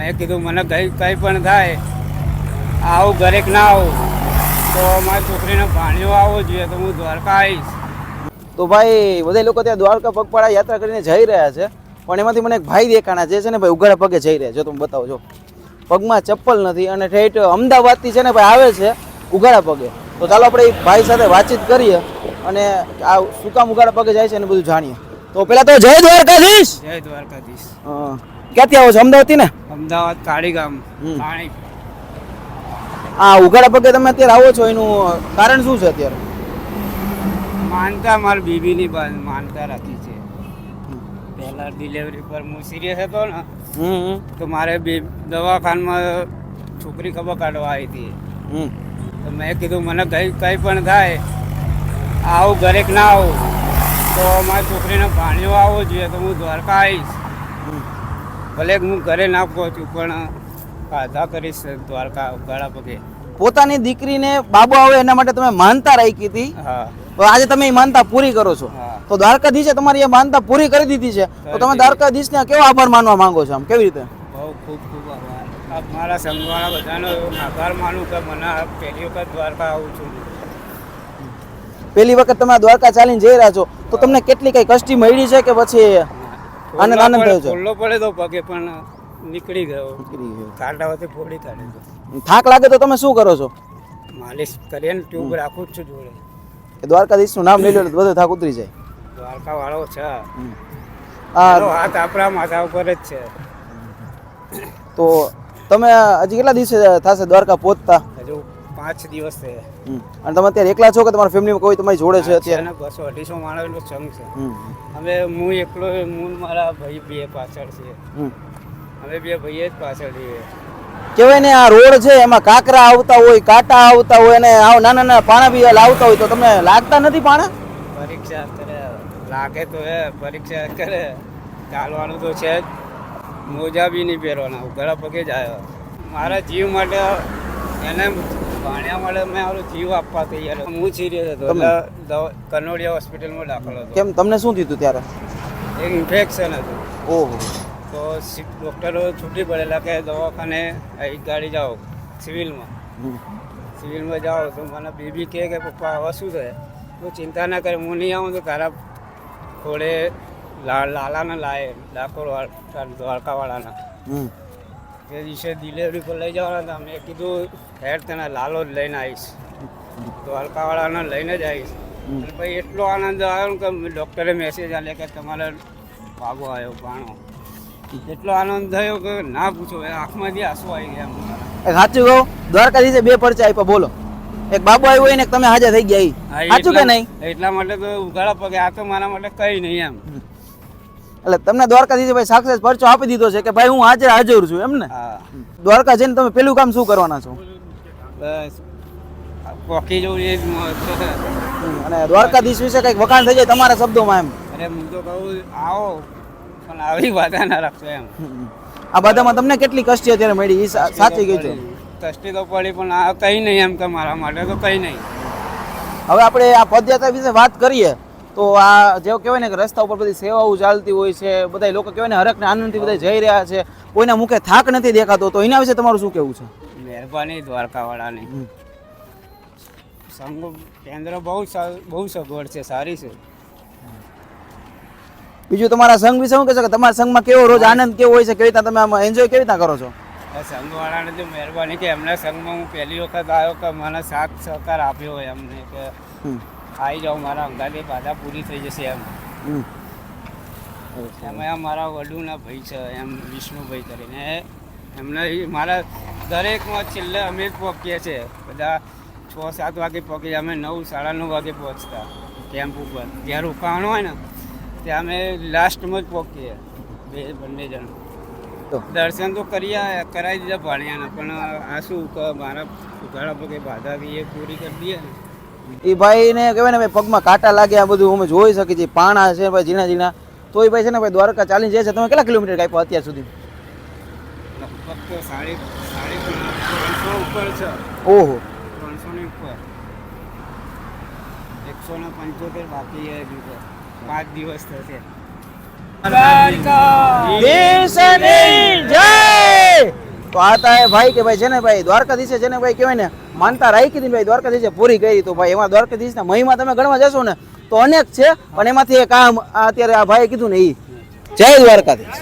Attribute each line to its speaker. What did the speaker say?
Speaker 1: મેં કીધું મને કઈ કંઈ પણ થાય આવું ઘરેક ના આવું તો મારી છોકરીને ભાણિયો આવવો જોઈએ તો હું દ્વારકા આવીશ.
Speaker 2: તો ભાઈ બધા લોકો ત્યાં દ્વારકા પગપાળા યાત્રા કરીને જઈ રહ્યા છે પણ એમાંથી મને એક ભાઈ દેખાણા જે છે ને ભાઈ ઉઘાડા પગે જઈ રહ્યા છે જો તમે બતાવો છો પગમાં ચપ્પલ નથી અને ઠેઠ અમદાવાદથી છે ને ભાઈ આવે છે ઉઘાડા પગે. તો ચાલો આપણે એ ભાઈ સાથે વાતચીત કરીએ અને આ શું કામ ઉઘાડા પગે જાય છે એને બધું જાણીએ. તો પેલા તો જય દ્વારકાધીશ.
Speaker 1: જય દ્વારકાધીશ.
Speaker 2: હા. ક્યાંથી આવો છો? અમદાવાદથી ને?
Speaker 1: અમદાવાદ કાળીગામ. પાણી.
Speaker 2: આ ઉઘાડા પગે તમે અત્યારે આવો છો એનું કારણ શું છે અત્યારે?
Speaker 1: માનતા મારી બીબીની માનતા રાખી છે. પહેલા ડિલિવરી પર હું સિરિયસ હતો ને તો મારે બે દવાખાનામાં છોકરી ખબર કાઢવા આવી હતી. તો મેં કીધું મને કઈ કંઈ પણ થાય આવું ઘરેક ના આવું તો મારી છોકરીને ભાણિયો આવવો જોઈએ તો હું દ્વારકા આવીશ. ભલે હું ઘરે ના પહોંચું પણ આધા કરીશ દ્વારકા ગળા પગે.
Speaker 2: પોતાની દીકરીને બાબુ આવે એના માટે તમે માનતા રાખી હતી આજે તમે એ માનતા પૂરી કરો છો. તો દ્વારકાધીશે તમારી એ માનતા પૂરી કરી દીધી છે. તો તમે દ્વારકાધીશને કેવો આભાર માનવા માંગો છો આમ? કેવી રીતે?
Speaker 1: બહુ ખૂબ ખૂબ આભાર. મારા સંઘવાળા બધાનો આભાર માનું કે મને પહેલી વખત દ્વારકા આવું છું.
Speaker 2: પહેલી વખત તમે દ્વારકા ચાલીને જઈ રહ્યા છો. તો તમને કેટલી કઈ કષ્ટી મળી છે કે પછી આનંદ આનંદ થયો છે.
Speaker 1: ખુલ્લો પડે તો પગે પણ નીકળી ગયો. કાંટાઓથી ફોડી કાઢે
Speaker 2: થાક લાગે તો તમે શું કરો છો?
Speaker 1: માલિશ કરીએ ને ટ્યુબ રાખું જ છું જોડે.
Speaker 2: દ્વારકાધીશનું નામ લઈ લો બધો થાક ઉતરી જાય.
Speaker 1: દ્વારકા વાળો છે હાથ આપણા માથા ઉપર જ છે.
Speaker 2: તો તમે હજી કેટલા દિવસે થશે દ્વારકા પહોંચતા?
Speaker 1: પાંચ દિવસ છે.
Speaker 2: અને તમે અત્યારે એકલા છો કે તમારા ફેમિલીમાં કોઈ તમારી જોડે છે અત્યારે?
Speaker 1: બસો અઢીસો માણસનો સંઘ છે. હવે હું એકલો હું મારા ભાઈ બે પાછળ છે.
Speaker 2: હવે
Speaker 1: અમે બે ભાઈએ જ પાછળ છીએ
Speaker 2: કહેવાય ને આ રોડ છે એમાં કાકરા આવતા હોય કાંટા આવતા હોય અને આવ નાના નાના પાણા બી લાવતા હોય તો તમને લાગતા નથી પાણા?
Speaker 1: પરીક્ષા કરે લાગે તો હે પરીક્ષા કરે. ચાલવાનું તો છે જ. મોજા બી નહીં પહેરવાના ગળા પગે જ આવ્યો. મારા જીવ માટે એને કનોડિયા હોસ્પિટલમાં દાખલ હતો.
Speaker 2: કેમ તમને શું થયું ત્યારે?
Speaker 1: એક ઇન્ફેક્શન હતું.
Speaker 2: ઓહો.
Speaker 1: તો ડૉક્ટરો છૂટી પડેલા કે દવાખાને અહીં ગાડી જાઓ સિવિલમાં. સિવિલમાં જાઓ તો મને બેબી કહે કે પપ્પા હવે શું થાય હું ચિંતા ના કરે હું નહીં આવું તો તારા ખોળે લાલાને લાય ડાકોર દ્વારકાવાળાના. તે દિવસે ડિલિવરી પર લઈ જવાના હતા. મેં કીધું હેડ તને લાલો જ લઈને આવીશ. તો હલકાવાળાને લઈને જ આવીશ. પછી એટલો આનંદ આવ્યો કે ડૉક્ટરે મેસેજ આલે કે તમારે બાબો આવ્યો ભાણો. એટલો આનંદ થયો કે ના પૂછો એ આંખમાંથી આંસુ આવી ગયા
Speaker 2: સાચું કહો દ્વારકાથી બે પરચા આપ્યા બોલો. એક બાબુ આવ્યો હોય ને તમે હાજર થઈ ગયા સાચું કે નહીં?
Speaker 1: એટલા માટે તો ઉઘાડા પગે આ તો મારા માટે કઈ નહીં એમ.
Speaker 2: એટલે તમને દ્વારકાધીશ ભાઈ સાક્ષાત પરચો આપી દીધો છે કે ભાઈ હું હાજર હાજર છું એમ ને?
Speaker 1: હા.
Speaker 2: દ્વારકા જઈને તમે પેલું કામ શું કરવાના છો. અને દ્વારકાધીશ વિશે કંઈક વખાણ થઈ જાય તમારા શબ્દોમાં એમ.
Speaker 1: અરે હું તો કહું આવો. પણ આવી વાત ના રાખશો એમ.
Speaker 2: આ બધામાં તમને કેટલી કષ્ટી અત્યારે મળી? એ સાચી ગઈ છે
Speaker 1: કષ્ટી તો પડી પણ આ કઈ નહીં એમ કે મારા માટે તો કઈ નહીં.
Speaker 2: હવે આપણે આ પદયાત્રા વિશે વાત કરીએ. તો આ જેવો કહેવાય ને કે રસ્તા ઉપર બધી સેવાઓ ચાલતી હોય છે બધા લોકો કહેવાય ને હરકને આનંદથી બધા જઈ રહ્યા છે કોઈના મુખે થાક નથી દેખાતો તો એના વિશે તમારું શું કહેવું છે
Speaker 1: મહેરબાની દ્વારકાવાળાની. સંઘ કેન્દ્ર બહુ બહુ સગવડ છે સારી છે
Speaker 2: બીજું તમારા સંઘ વિશે શું કહેશો કે તમારા સંઘમાં કેવો રોજ આનંદ કેવો હોય છે કેવી રીતના તમે આમાં એન્જોય કેવી રીતના કરો છો
Speaker 1: સંઘવાળાને તો મહેરબાની કે એમના સંઘમાં હું પહેલી વખત આવ્યો કે મને સાથ સહકાર આપ્યો હોય એમને કે. આવી જાઉં મારા અંગાથી બાધા પૂરી થઈ જશે એમ. એમાં મારા વડુના ભાઈ છે એમ વિષ્ણુભાઈ કરીને. એમને મારા દરેકમાં છેલ્લે અમે જ પહોંચીએ છીએ. બધા છ સાત વાગે પહોંચીએ અમે નવ સાડા નવ વાગે પહોંચતા કેમ્પ ઉપર. જ્યાં રોકાવાનું હોય ને ત્યાં અમે લાસ્ટમાં જ પહોંચીએ બે બંને જણ.
Speaker 2: તો?
Speaker 1: દર્શન તો કર્યા કરાવી દીધા ભાણિયાના પણ આ શું કે મારા ઉઘાડા પગે બાધા એ પૂરી કરી દઈએ ને.
Speaker 2: એ ભાઈને કહેવાય ને ભાઈ, પગમાં કાંટા લાગ્યા બધું અમે જોઈ શકીએ છીએ. પાણા છે, ભાઈ, ઝીણા ઝીણા. તો એ ભાઈ છે ને ભાઈ, દ્વારકા ચાલીને જાય છે. તમે કેટલા કિલોમીટર કાપ્યા અત્યાર સુધી? ઓહો.
Speaker 1: એકસો ને
Speaker 2: ભાઈ કે ભાઈ છે ને ભાઈ, દ્વારકાધીશે છે ને ભાઈ, કહેવાય ને માનતા રાખી દીધી ભાઈ દ્વારકાધીશે પૂરી કરી. તો ભાઈ એમાં દ્વારકાધીશના મહિમા તમે ગણવા જશો ને તો અનેક છે, પણ એમાંથી એક આ અત્યારે આ ભાઈ કીધું ને એ જય દ્વારકાધીશ.